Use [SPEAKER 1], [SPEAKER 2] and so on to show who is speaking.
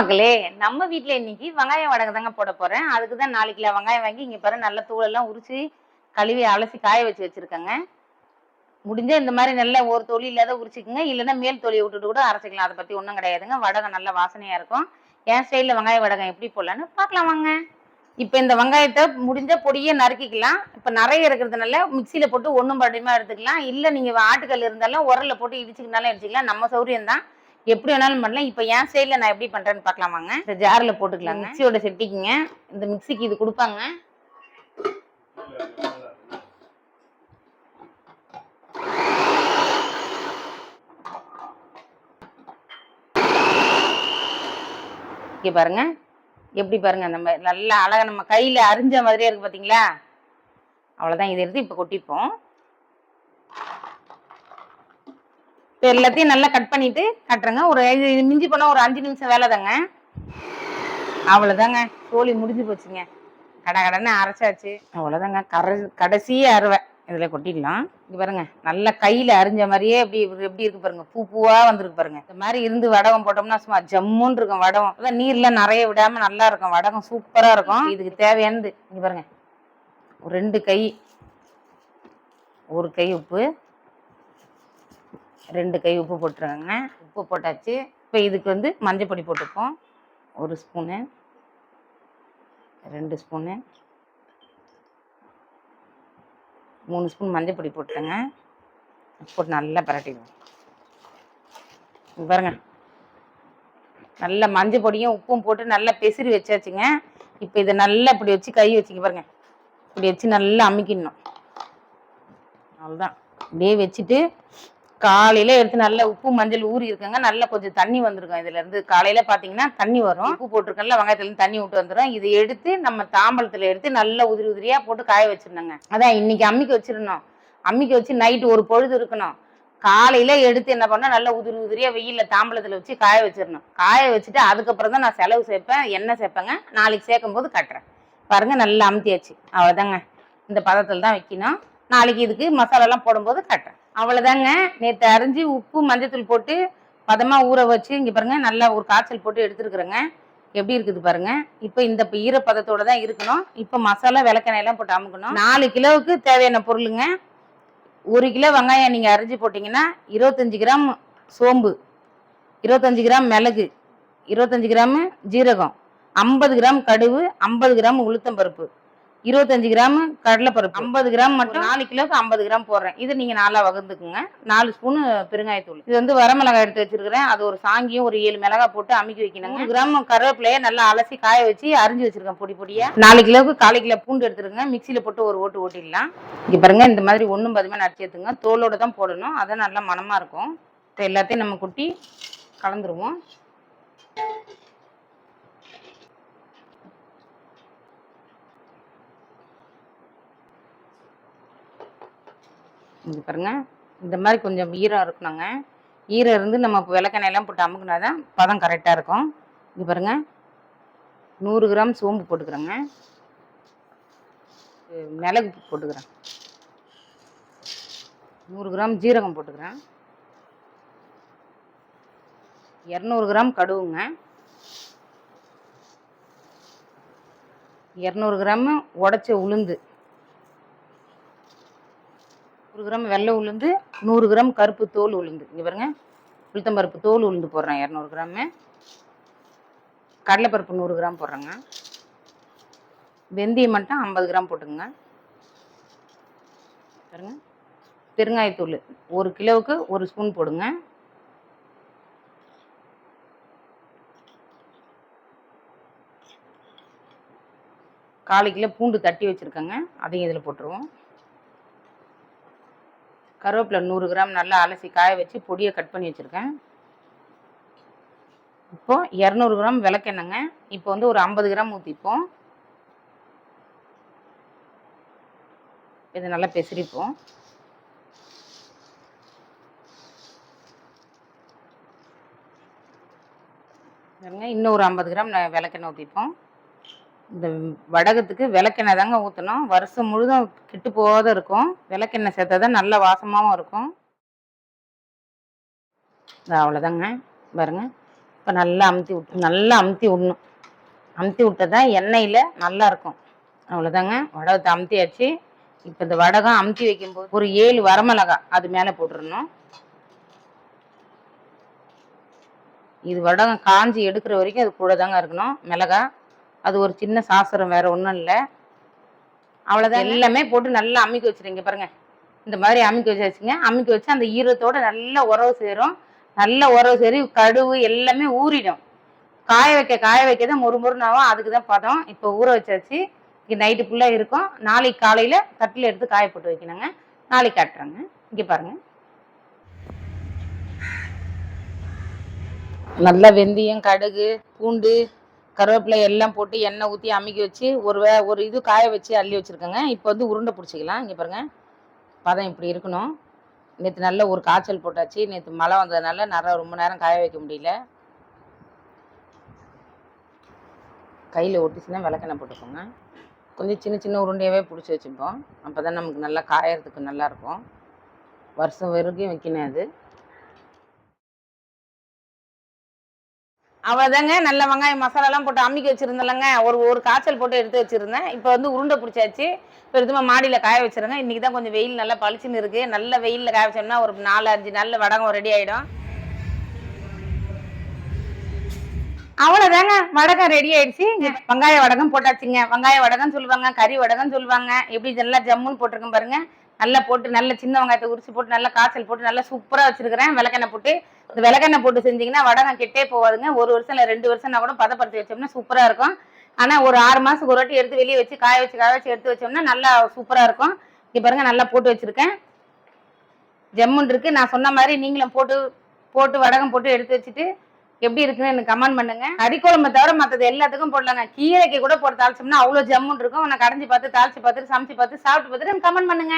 [SPEAKER 1] மக்களே நம்ம வீட்டில் இன்னைக்கு வெங்காயம் வடகை தாங்க போட போறேன். அதுக்கு தான் நாலு கிலோ வெங்காயம் வாங்கி இங்கே பாரு நல்ல தூளெல்லாம் உரிச்சு கழுவி அலசி காய வச்சு வச்சிருக்கேங்க. முடிஞ்சால் இந்த மாதிரி நல்ல ஒரு தொலி இல்லாத உரிச்சிக்கோங்க. இல்லைன்னா மேல் தொழில் விட்டுட்டு கூட அரைச்சிக்கலாம். அதை பத்தி ஒன்றும் கிடையாதுங்க. வடகம் நல்ல வாசனையா இருக்கும். என் ஸ்டைலில் வெங்காய வடகம் எப்படி போடலான்னு பார்க்கலாம் வாங்க. இப்போ இந்த வெங்காயத்தை முடிஞ்ச பொடியை நறுக்கிக்கலாம். இப்போ நிறைய இருக்கிறதுனால மிக்சியில் போட்டு ஒன்றும் படிமா எடுத்துக்கலாம். இல்லை நீங்கள் ஆட்டுக்கல் இருந்தாலும் உரல்ல போட்டு இடிச்சுக்கினாலும் இடிச்சுக்கலாம். நம்ம சௌரியம் தான் எப்படி வேணாலும் பண்ணலாம். இப்போ என் சைடில் நான் எப்படி பண்ணுறேன்னு பார்க்கலாம் வாங்க. இந்த ஜாரில் போட்டுக்கலாம் மிக்சியோட செட்டிக்குங்க. இந்த மிக்சிக்கு இது கொடுப்பாங்க. இங்கே பாருங்க. எப்படி பாருங்க நம்ம நல்லா அழகா நம்ம கையில் அரிஞ்ச மாதிரியே இருக்கு பார்த்தீங்களா அவ்வளோதான் இது எடுத்து இப்போ கொட்டிப்போம் இப்போ எல்லாத்தையும் நல்லா கட் பண்ணிட்டு கட்டுறேங்க. ஒரு இது மிஞ்சி போனால் ஒரு அஞ்சு நிமிஷம் வேலை தாங்க. அவ்வளோதாங்க கோழி முடிஞ்சு போச்சுங்க. கடை கடனை அரைச்சாச்சு. அவ்வளோதாங்க கரை கடைசியே அறுவை. இதில் கொட்டிடலாம். இங்கே பாருங்க. நல்லா கையில் அரிஞ்ச மாதிரியே எப்படி எப்படி இருக்கு பாருங்க. பூ பூவாக வந்திருக்கு பாருங்க. இந்த மாதிரி இருந்து வடகம் போட்டோம்னா சும்மா ஜம்முன்னு இருக்கும் வடகம். அதான் நீர்லாம் நிறைய விடாமல் நல்லா இருக்கும். வடகம் சூப்பராக இருக்கும். இதுக்கு தேவையானது இங்கே பாருங்க. ஒரு ரெண்டு கை. ஒரு கை உப்பு. ரெண்டு கை உப்பு போட்டுருங்க உப்பு போட்டாச்சு. இப்போ இதுக்கு வந்து மஞ்சள் பொடி போட்டுப்போம். ஒரு ஸ்பூனு. ரெண்டு ஸ்பூனு. மூணு ஸ்பூன் மஞ்சள் பொடி போட்டுருங்க. போட்டு நல்லா பரட்டிடுவோம். பாருங்க. நல்ல மஞ்சள் பொடியும் உப்பும் போட்டு நல்லா பெசிறி வச்சாச்சுங்க. இப்போ இதை நல்லா இப்படி வச்சு கை வச்சுக்க பாருங்க. இப்படி வச்சு நல்லா அமுக்கிடணும். அவ்வளோதான் இப்படியே வச்சுட்டு காலையில எடுத்து நல்லா உப்பு மஞ்சள் ஊறி இருக்குங்க. நல்லா கொஞ்சம் தண்ணி வந்திருக்கும் இதுல இருந்து காலையில பாத்தீங்கன்னா தண்ணி வரும். உப்பு போட்டிருக்கல வெங்காயத்துல இருந்து தண்ணி விட்டு வந்துடும் இதை எடுத்து நம்ம தாம்பளத்துல எடுத்து நல்லா உதிரி உதிரியா போட்டு காய வச்சிருந்தோங்க அதான் இன்னைக்கு அம்மிக்கு வச்சிருந்தோம் அம்மிக்கு வச்சு நைட்டு ஒரு பொழுது இருக்கணும். காலையில எடுத்து என்ன பண்ணா நல்லா உதிரி உதிரியா வெயில்ல தாம்பளத்துல வச்சு காய வச்சிடணும். காய வச்சுட்டு அதுக்கப்புறம் தான் நான் செலவு சேர்ப்பேன். எண்ணெய் சேர்ப்பேங்க. நாளைக்கு சேர்க்கும் போது கட்டுறேன். பாருங்க நல்லா அமுத்தியாச்சு. அவ்வளோதாங்க இந்த பதத்தில் தான் வைக்கணும். நாளைக்கு இதுக்கு மசாலாலாம் போடும்போது கட்டுறேன். அவ்வளோதாங்க நேற்று அரிஞ்சு உப்பு மஞ்சத்தூள் போட்டு பதமாக ஊற வச்சு இங்கே பாருங்க நல்லா ஒரு காய்ச்சல் போட்டு எடுத்துருக்குறேங்க. எப்படி இருக்குது பாருங்க. இப்போ இந்த ஈரப்பதத்தோடு தான் இருக்கணும். இப்போ மசாலா விளக்கெண்ணெயெல்லாம் போட்டு அமுக்கணும். நாலு கிலோவுக்கு தேவையான பொருளுங்க. ஒரு கிலோ வெங்காயம் நீங்கள் அரிஞ்சு போட்டிங்கன்னா இருபத்தஞ்சி கிராம் சோம்பு இருபத்தஞ்சி கிராம் மிளகு இருபத்தஞ்சி கிராம் ஜீரகம் ஐம்பது கிராம் கடுகு ஐம்பது கிராம் உளுத்தம்பருப்பு இருபத்தஞ்சு கிராம் கடலைப்பருப்பு. ஐம்பது கிராம் மட்டும். நாலு கிலோக்கு ஐம்பது கிராம் போடுறேன். இது நீங்கள் நாலாக வகுந்துக்குங்க. நாலு ஸ்பூனு பெருங்காயத்தூள். இது வந்து வரமிளகாய் எடுத்து வச்சிருக்கிறேன். அது ஒரு சாங்கியும் ஒரு ஏழு மிளகாய் போட்டு அமுக்கி வைக்கணுங்க. நூறு கிராம் கருவேப்பிலையை நல்லா அலசி காய வச்சு அரிஞ்சு வச்சிருக்கேன் பொடி பொடியா. நாலு கிலோவுக்கு கால் கிலோ பூண்டு எடுத்துருங்க. மிக்சியில் போட்டு ஒரு ஓட்டு ஓட்டிடலாம். இங்கே பாருங்க இந்த மாதிரி ஒன்றும் பதுமே நடிச்சு எடுத்துங்க தோலோட தான் போடணும். அதான் நல்லா மணமாக இருக்கும். இப்போ எல்லாத்தையும் நம்ம கொட்டி கலந்துருவோம். இங்கே பாருங்கள் இந்த மாதிரி கொஞ்சம் ஈரம் இருக்கணுங்க. ஈரம் இருந்து நம்ம விளக்கெண்ணெயெல்லாம் போட்டு அமுக்குனா தான் பதம் கரெக்டாக இருக்கும். இங்கே பாருங்க. நூறு கிராம் சோம்பு போட்டுக்கிறேங்க. மிளகு போட்டுக்கிறேன். நூறு கிராம் ஜீரகம் போட்டுக்கிறேன். இரநூறு கிராம் கடுகுங்க. இரநூறு கிராம் உடச்ச உளுந்து. நூறு கிராம் வெள்ளை உளுந்து நூறு கிராம் கருப்பு தோல் உளுந்து. இங்கே பாருங்க. உளுத்தம்பருப்பு தோல் உளுந்து போடுறேன். இரநூறு கிராமு. கடலைப்பருப்பு நூறு கிராம் போடுறேங்க. வெந்தயம் மட்டும் ஐம்பது கிராம் போட்டுங்க பாருங்க. பெருங்காயத்தூள் ஒரு கிலோவுக்கு ஒரு ஸ்பூன் போடுங்க. காலை கிலோ பூண்டு தட்டி வச்சுருக்கேங்க. அதையும் இதில் போட்டுருவோம். கருவேப்பிலை நூறு கிராம் நல்லா அலசி காய வச்சு பொடியை கட் பண்ணி வச்சுருக்கேன். இப்போது இரநூறு கிராம் விளக்கெண்ணெங்க. இப்போ வந்து ஒரு ஐம்பது கிராம் ஊற்றிப்போம் இதை நல்லா பெசரிப்போம். இன்னும் ஒரு ஐம்பது கிராம் விளக்கெண்ணெய் ஊற்றிப்போம் இந்த வடகத்துக்கு விளக்கெண்ணெய் தாங்க ஊற்றணும் வருஷம் முழுதும் கிட்டு போகாத இருக்கும். விளக்கெண்ணெய் சேர்த்தா தான் நல்ல வாசமாகவும் இருக்கும். அவ்வளோதாங்க பாருங்க. இப்போ நல்லா அமுத்தி விட்டு நல்லா அமுத்தி விடணும். அமுத்தி விட்டதான் எண்ணெயில் நல்லா இருக்கும். அவ்வளோதாங்க வடகத்தை அமுத்தியாச்சு. இப்போ இந்த வடகம் அமுத்தி வைக்கும்போது ஒரு ஏழு வரமிளகா அது மேலே போட்டுடணும் இது வடகம் காஞ்சி எடுக்கிற வரைக்கும் அது கூட தாங்க இருக்கணும். மிளகா அது ஒரு சின்ன சாசரம் வேற ஒன்றும் இல்லை. அவ்வளோதான் எல்லாமே போட்டு நல்லா அமுக்கி வச்சிருங்க பாருங்க. இந்த மாதிரி அமுக்கி வச்சாச்சுங்க. அமுக்கி வச்சு அந்த ஈரத்தோட நல்லா உறவு சேரும். நல்ல உறவு சேரி கடுவு எல்லாமே ஊறிடும். காய வைக்க காய வைக்க தான் மொறு மொறுனாவும் அதுக்கு தான் பதம். இப்போ ஊற வச்சாச்சு. இங்கே நைட்டு ஃபுல்லாக இருக்கும். நாளைக்கு காலையில் தட்டில் எடுத்து காய போட்டு வைக்கணுங்க. நாளைக்கு காட்டுறேங்க. இங்கே பாருங்க. நல்லா வெந்தயம் கடுகு பூண்டு கருவேப்பிலை எல்லாம் போட்டு எண்ணெய் ஊற்றி அமுக்கி வச்சு ஒரு வே ஒரு இது காய வச்சு அள்ளி வச்சுருக்கேங்க. இப்போ வந்து உருண்டை பிடிச்சிக்கலாம். இங்கே பாருங்கள் பதம் இப்படி இருக்கணும். நேற்று நல்ல ஒரு காய்ச்சல் போட்டாச்சு. நேற்று மழை வந்ததுனால நிறைய ரொம்ப நேரம் காய வைக்க முடியல. கையில் ஒட்டிச்சுன்னா விளக்கெண்ணெய் போட்டுக்கோங்க. கொஞ்சம் சின்ன சின்ன உருண்டையாகவே பிடிச்சி வச்சுப்போம் அப்போ தான் நமக்கு நல்லா காயறதுக்கு நல்லாயிருக்கும் வருஷம் வரைக்கும் வைக்கணும் அது. அவ்வளோதாங்க நல்ல வெங்காயம் மசாலாலாம் போட்டு அம்மிக்கி வச்சுருந்தேன்லங்க. ஒரு ஒரு காய்ச்சல் போட்டு எடுத்து வச்சுருந்தேன். இப்போ வந்து உருண்டை பிடிச்சாச்சு. இப்போ மாடியில் காய வச்சுருங்க. இன்றைக்கி தான் கொஞ்சம் வெயில் நல்லா பளிச்சுன்னு இருக்குது நல்ல வெயிலில் காய வச்சோம்னா ஒரு நாலு அஞ்சு நாளில் வடகம் ரெடி ஆகிடும் அவ்வளோதாங்க வடகம் ரெடி ஆயிடுச்சு. வெங்காய வடகம் போட்டாச்சுங்க. வெங்காய வடகம் சொல்லுவாங்க கறி வடகம் சொல்லுவாங்க. எப்படி நல்லா ஜம்முன்னு போட்டிருக்கேன் பாருங்கள் நல்லா போட்டு நல்ல சின்ன வெங்காயத்தை உரிச்சு போட்டு நல்லா காய்ச்சல் போட்டு நல்லா சூப்பராக வச்சிருக்கிறேன். விளக்கெண்ணெய் போட்டு இந்த விளக்கெண்ணெய் போட்டு செஞ்சீங்கன்னா வடகம் கெட்டே போகாதுங்க. ஒரு வருஷம் இல்லை ரெண்டு வருஷம்னா கூட பதப்படுத்தி வச்சோம்னா சூப்பராக இருக்கும். ஆனால் ஒரு ஆறு மாதத்துக்கு ஒரு வாட்டி எடுத்து வெளியே வச்சு காய வச்சு காய வச்சு எடுத்து வச்சோம்னா நல்லா சூப்பராக இருக்கும். இங்கே பாருங்க நல்லா போட்டு வச்சிருக்கேன். ஜம்முன் இருக்கு. நான் சொன்ன மாதிரி நீங்களும் போட்டு போட்டு வடகம் போட்டு எடுத்து வச்சுட்டு எப்படி இருக்குன்னு எனக்கு கமெண்ட் பண்ணுங்க. அடிக்குழம்பை தவிர மற்றது எல்லாத்துக்கும் போடலாங்க. கீரைக்கு கூட போட்டு தாளிச்சோம்னா அவ்வளோ ஜம்முன் இருக்கும். நான் கடைஞ்சி பார்த்து தாளிச்சு பார்த்துட்டு சமைச்சு பார்த்து சாப்பிட்டு பார்த்துட்டு எனக்கு கமெண்ட் பண்ணுங்க.